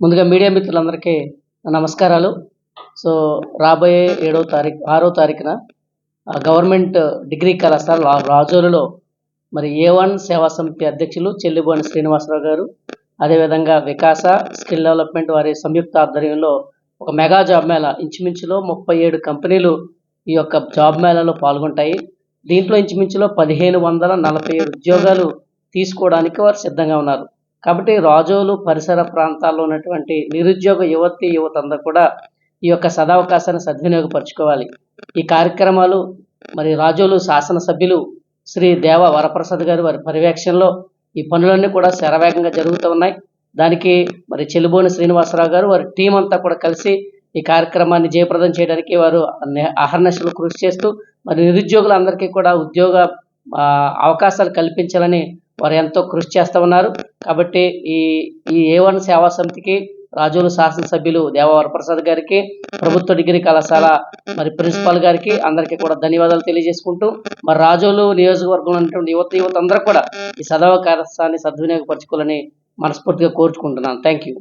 ముందుగా మీడియా మిత్రులందరికీ నమస్కారాలు. సో రాబోయే ఏడవ తారీఖు ఆరో తారీఖున ఆ, గవర్నమెంట్ డిగ్రీ కళాశాల రాజోలులో మరి ఏ వన్ సేవా సమితి అధ్యక్షులు చెల్లిబోని శ్రీనివాసరావు గారు అదేవిధంగా వికాస స్కిల్ డెవలప్మెంట్ వారి సంయుక్త ఆధ్వర్యంలో ఒక మెగా జాబ్ మేళా ఇంచుమించులో ముప్పై ఏడు కంపెనీలు ఈ యొక్క జాబ్ మేళాలో పాల్గొంటాయి. దీంట్లో ఇంచుమించులో పదిహేను వందల నలభై ఏడు ఉద్యోగాలు తీసుకోవడానికి వారు సిద్ధంగా ఉన్నారు. కాబట్టి రాజోలు పరిసర ప్రాంతాల్లో ఉన్నటువంటి నిరుద్యోగ యువతి యువత అందరూ కూడా ఈ యొక్క సదావకాశాన్ని సద్వినియోగపరచుకోవాలి. ఈ కార్యక్రమాలు మరి రాజోలు శాసనసభ్యులు శ్రీ దేవ వరప్రసాద్ గారు వారి పర్యవేక్షణలో ఈ పనులన్నీ కూడా శరవేగంగా జరుగుతూ ఉన్నాయి. దానికి మరి చెలుబోని శ్రీనివాసరావు గారు వారి టీం అంతా కూడా కలిసి ఈ కార్యక్రమాన్ని జయప్రదం చేయడానికి వారు అన్ని- అహర్నిశలు కృషి చేస్తూ మరి నిరుద్యోగులందరికీ కూడా ఉద్యోగ అవకాశాలు కల్పించాలని వారు ఎంతో కృషి చేస్తూ ఉన్నారు. కాబట్టి ఈ ఈ ఏ వన్ సేవా సమితికి రాజోలు శాసనసభ్యులు దేవవర ప్రసాద్ గారికి ప్రభుత్వ డిగ్రీ కళాశాల మరి ప్రిన్సిపాల్ గారికి అందరికీ కూడా ధన్యవాదాలు తెలియజేసుకుంటూ మరి రాజోలు నియోజకవర్గంలో ఉన్నటువంటి యువత యువత అందరూ కూడా ఈ సదవకాశాన్ని సద్వినియోగపరచుకోవాలని మనస్ఫూర్తిగా కోరుచుకుంటున్నాను. Thank you